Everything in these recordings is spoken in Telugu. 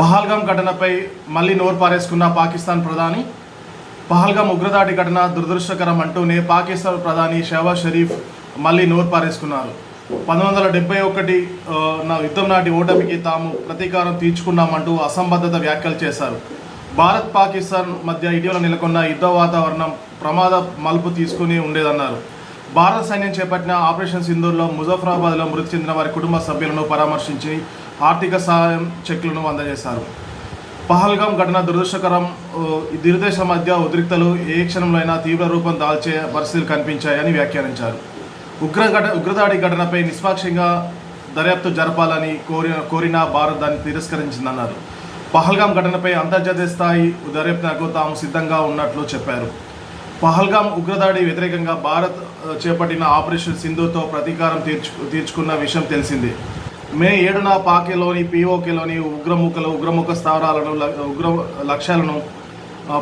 పహల్గాం ఘటనపై మళ్ళీ నోరు పారేసుకున్న పాకిస్తాన్ ప్రధాని పహల్గాం ఉగ్రదాడి ఘటన దురదృష్టకరం అంటూనే పాకిస్తాన్ ప్రధాని షహబాజ్ షరీఫ్ మళ్ళీ నోరు పారేసుకున్నారు. పంతొమ్మిది వందల డెబ్బై ఒకటి నా యుద్ధం నాటి ఓటమికి తాము ప్రతీకారం తీర్చుకున్నామంటూ అసంబద్ధత వ్యాఖ్యలు చేశారు. భారత్ పాకిస్తాన్ మధ్య ఇటీవల నెలకొన్న యుద్ధ వాతావరణం ప్రమాద మలుపు తీసుకుని ఉండేదన్నారు. భారత సైన్యం చేపట్టిన ఆపరేషన్ సింధూర్లో ముజఫరాబాద్లో మృతి చెందిన వారి కుటుంబ సభ్యులను పరామర్శించి ఆర్థిక సహాయం చెక్లను అందజేశారు. పహల్గాం ఘటన దురదృష్టకరం. ఓ, ఈ మధ్య ఉద్రిక్తలు ఏ క్షణంలో అయినా తీవ్ర రూపం దాల్చే పరిస్థితులు కనిపించాయని వ్యాఖ్యానించారు. ఉగ్ర ఘట ఉగ్రదాడి ఘటనపై నిష్పాక్షంగా దర్యాప్తు జరపాలని కోరిన కోరిన భారత్ దాన్ని తిరస్కరించిందన్నారు. పహల్గాం ఘటనపై అంతర్జాతీయ స్థాయి దర్యాప్తునకు తాము సిద్ధంగా ఉన్నట్లు చెప్పారు. పహల్గాం ఉగ్రదాడి వ్యతిరేకంగా భారత్ చేపట్టిన ఆపరేషన్ సింధుతో ప్రతీకారం తీర్చు తీర్చుకున్న విషయం తెలిసిందే. మే ఏడున పాకేలోని పీఓకేలోని ఉగ్రముఖల ఉగ్రముఖ స్థావరాలను ఉగ్ర లక్ష్యాలను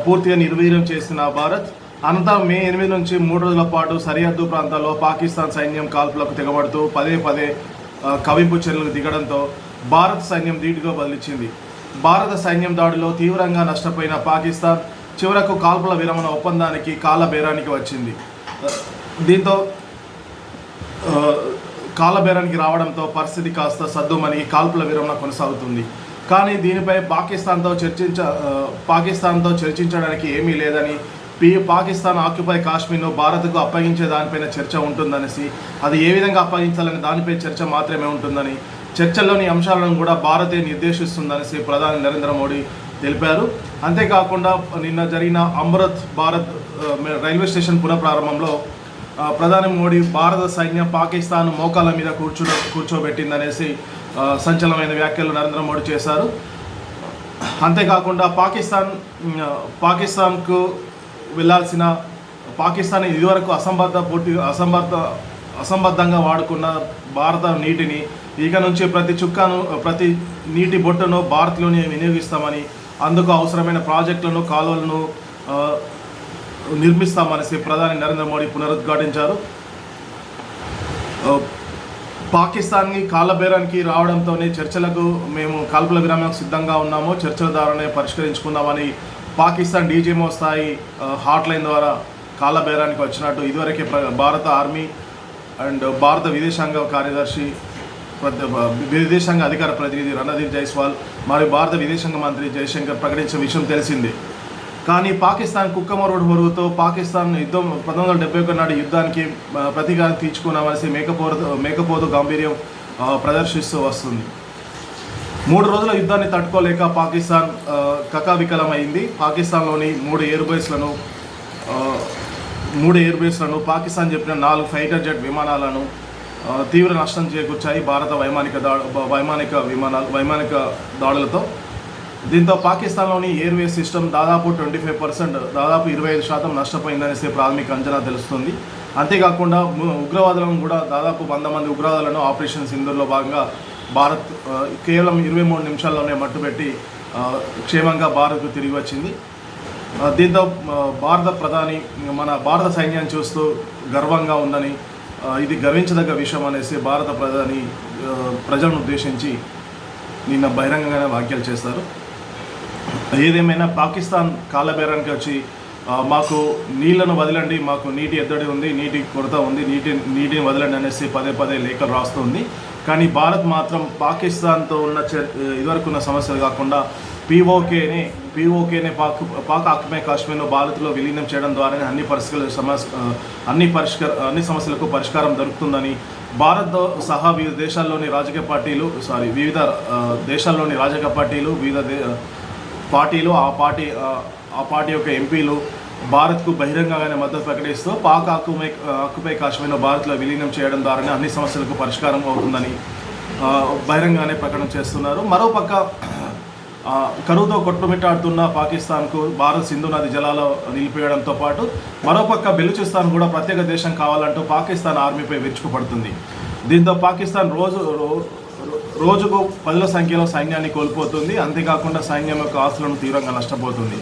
పూర్తిగా నిర్వీర్యం చేసిన భారత్ అనంతరం మే ఎనిమిది నుంచి మూడు రోజుల పాటు సరిహద్దు ప్రాంతాల్లో పాకిస్తాన్ సైన్యం కాల్పులకు తెగబడుతూ పదే పదే కవింపు చర్యలకు దిగడంతో భారత సైన్యం ధీటుగా బదిలిచ్చింది. భారత సైన్యం దాడిలో తీవ్రంగా నష్టపోయిన పాకిస్తాన్ చివరకు కాల్పుల విరమణ ఒప్పందానికి కాల బేరానికి వచ్చింది దీంతో కాలబేరానికి రావడంతో పరిస్థితి కాస్త సద్దుమని కాల్పుల విరమణ కొనసాగుతుంది. కానీ దీనిపై పాకిస్తాన్తో చర్చించ పాకిస్తాన్తో చర్చించడానికి ఏమీ లేదని పి పాకిస్తాన్ ఆక్యుపై కాశ్మీర్ను భారత్కు అప్పగించే దానిపైన చర్చ ఉంటుందనేసి అది ఏ విధంగా అప్పగించాలని దానిపై చర్చ మాత్రమే ఉంటుందని చర్చల్లోని అంశాలను కూడా భారతే నిర్దేశిస్తుందనేసి ప్రధాని నరేంద్ర మోడీ తెలిపారు. అంతేకాకుండా నిన్న జరిగిన అమృత్ భారత్ రైల్వే స్టేషన్ పునఃప్రారంభంలో ప్రధాని మోడీ భారత సైన్యం పాకిస్తాన్ మోకాల మీద కూర్చో కూర్చోబెట్టిందనేసి ఆ, సంచలనమైన వ్యాఖ్యలు నరేంద్ర మోడీ చేశారు. అంతేకాకుండా పాకిస్తాన్ పాకిస్తాన్కు వెళ్ళాల్సిన పాకిస్తాన్ ఇదివరకు అసంబద్ధ పూర్తి అసంబద్ధ అసంబద్ధంగా వాడుకున్న భారత నీటిని ఇక నుంచి ప్రతి చుక్కను ప్రతి నీటి బొట్టును భారత్లోనే వినియోగిస్తామని అందుకు అవసరమైన ప్రాజెక్టులను కాలువలను నిర్మిస్తామనేసి ప్రధాని నరేంద్ర మోడీ పునరుద్ఘాటించారు. Uh, పాకిస్తాన్కి కాలబేరానికి రావడంతోనే చర్చలకు మేము కాల్పుల విరామం సిద్ధంగా ఉన్నాము చర్చల ద్వారానే పరిష్కరించుకుందామని పాకిస్తాన్ డీజీఎంఓ స్థాయి uh, హాట్లైన్ లైన్ ద్వారా కాలబేరానికి వచ్చినట్టు ఇదివరకే భారత ఆర్మీ అండ్ భారత విదేశాంగ కార్యదర్శి uh, విదేశాంగ అధికార ప్రతినిధి రణధీర్ జైస్వాల్ మరియు భారత విదేశాంగ మంత్రి జయశంకర్ ప్రకటించిన విషయం తెలిసిందే. కానీ పాకిస్తాన్ కుక్కమరుడు బరువుతో పాకిస్తాన్ యుద్ధం పంతొమ్మిది వందల డెబ్బై ఒకటి నాటి యుద్ధానికి ప్రతీకారం తీర్చుకున్నామనేసి మేకపోతు మేకపోదు గాంభీర్యం ప్రదర్శిస్తూ వస్తుంది. మూడు రోజుల యుద్ధాన్ని తట్టుకోలేక పాకిస్తాన్ కకావికలమైంది. పాకిస్తాన్లోని మూడు ఎయిర్ బేస్లను మూడు ఎయిర్ బేస్లను పాకిస్తాన్ చెప్పిన నాలుగు ఫైటర్ జెట్ విమానాలను తీవ్ర నష్టం చేకూర్చాయి. భారత వైమానిక దా వైమానిక విమానాలు వైమానిక దాడులతో దీంతో పాకిస్తాన్లోని ఎయిర్వేస్ సిస్టమ్ దాదాపు ట్వంటీ ఫైవ్ పర్సెంట్ దాదాపు ఇరవై ఐదు శాతం నష్టపోయిందనేసి ప్రాథమిక అంచనా తెలుస్తుంది. అంతేకాకుండా ఉగ్రవాదులను కూడా దాదాపు వంద మంది ఉగ్రవాదులను ఆపరేషన్ సింధూర్లో భాగంగా భారత్ కేవలం ఇరవై మూడు నిమిషాల్లోనే మట్టుపెట్టి క్షేమంగా భారత్కు తిరిగి వచ్చింది. దీంతో భారత ప్రధాని మన భారత సైన్యాన్ని చూస్తూ గర్వంగా ఉందని ఇది గర్వించదగ్గ విషయం అనేసి భారత ప్రధాని ప్రజలను ఉద్దేశించి నిన్న బహిరంగంగానే వ్యాఖ్యలు చేస్తారు ఏదేమైనా పాకిస్తాన్ కాలబేరానికి వచ్చి మాకు నీళ్ళను వదలండి మాకు నీటి ఎద్దడి ఉంది నీటి కొరత ఉంది నీటి నీటిని వదలండి అనేసి పదే పదే లేఖలు రాస్తుంది కానీ భారత్ మాత్రం పాకిస్తాన్తో ఉన్న చర్ ఇదివరకు ఉన్న సమస్యలు కాకుండా పీఓకేనే పీఓకేనే పాక్ పాక్ ఆక్రమే కాశ్మీర్ను భారత్లో విలీనం చేయడం ద్వారానే అన్ని పరిస్థితులు సమస్య అన్ని పరిష్కార అన్ని సమస్యలకు పరిష్కారం దొరుకుతుందని భారత్ సహా వివిధ దేశాల్లోని రాజకీయ పార్టీలు సారీ వివిధ దేశాల్లోని రాజకీయ పార్టీలు వివిధ దే పార్టీలు ఆ పార్టీ ఆ- పార్టీ యొక్క ఎంపీలు భారత్కు బహిరంగంగానే మద్దతు ప్రకటిస్తూ పాక్ ఆకుపై ఆకుపై కాశ్మీర్ను భారత్లో విలీనం చేయడం ద్వారానే అన్ని సమస్యలకు పరిష్కారం అవుతుందని బహిరంగానే బహిరంగంగానే ప్రకటన చేస్తున్నారు. మరోపక్క కరువుతో కొట్టుమిట్టాడుతున్న పాకిస్తాన్కు భారత్ సింధు నది జలాలు నిలిపివేయడంతో పాటు మరోపక్క బెలుచిస్తాన్ కూడా ప్రత్యేక దేశం కావాలంటూ పాకిస్తాన్ ఆర్మీపై విరుచుకుపడుతుంది. దీంతో పాకిస్తాన్ రోజు రోజుకు పదుల సంఖ్యలో సైన్యాన్ని కోల్పోతుంది. అంతేకాకుండా సైన్యం యొక్క ఆస్తులను తీవ్రంగా నష్టపోతుంది.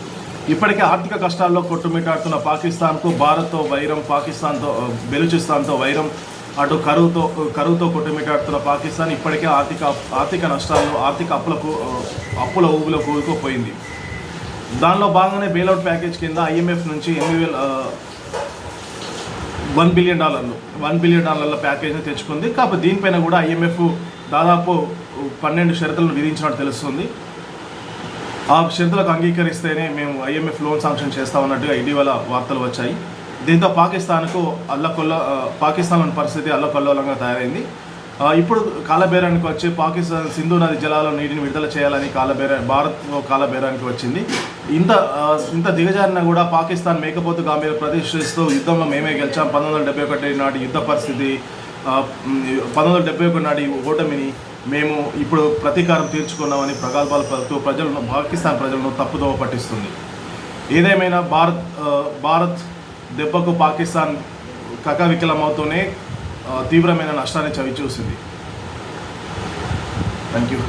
ఇప్పటికే ఆర్థిక కష్టాల్లో కొట్టుమిటాడుతున్న పాకిస్తాన్కు భారత్తో వైరం పాకిస్తాన్తో బెలూచిస్తాన్తో వైరం అటు కరువుతో కరువుతో కొట్టుమిటాడుతున్న పాకిస్తాన్ ఇప్పటికే ఆర్థిక ఆర్థిక నష్టాల్లో ఆర్థిక అప్పులకు అప్పుల ఊబిలో కూరుకుపోయింది. దానిలో భాగంగానే బెయిల్అవుట్ ప్యాకేజ్ కింద ఐఎంఎఫ్ నుంచి ఎనిమిది వేల వన్ బిలియన్ డాలర్లు వన్ బిలియన్ డాలర్ల ప్యాకేజ్ని తెచ్చుకుంది. కాబట్టి దీనిపైన కూడా ఐఎంఎఫ్ దాదాపు పన్నెండు షరతులను విధించినట్టు తెలుస్తుంది. ఆ షరతులకు అంగీకరిస్తేనే మేము ఐఎంఎఫ్ లోన్ శాంక్షన్ చేస్తామన్నట్టుగా ఇటీవల వార్తలు వచ్చాయి. దీంతో పాకిస్తాన్కు అల్లకొల్ల పాకిస్తాన్ పరిస్థితి అల్లకొల్లోలంగా తయారైంది. ఇప్పుడు కాలబేరానికి వచ్చి పాకిస్తాన్ సింధు నది జలాల నీటిని విడుదల చేయాలని కాలబేరా భారత్ కాలబేరానికి వచ్చింది. ఇంత ఇంత దిగజారిన కూడా పాకిస్తాన్ మేకపోతు గాంభీర ప్రతిష్ఠిస్తూ యుద్ధంలో మేమే గెలిచాం. పంతొమ్మిది వందల డెబ్బై ఒకటి నాటి యుద్ధ పరిస్థితి పంతొమ్మిది వందల డెబ్బై ఒకటి నాటి ఓటమిని మేము ఇప్పుడు ప్రతీకారం తీర్చుకున్నామని ప్రగల్భాలు పలుకుతూ ప్రజలను పాకిస్తాన్ ప్రజలను తప్పుదోవ పట్టిస్తుంది. ఏదేమైనా భారత్ భారత్ దెబ్బకు పాకిస్తాన్ కకవికలమవుతూనే తీవ్రమైన నష్టాన్ని చవిచూసింది. Thank you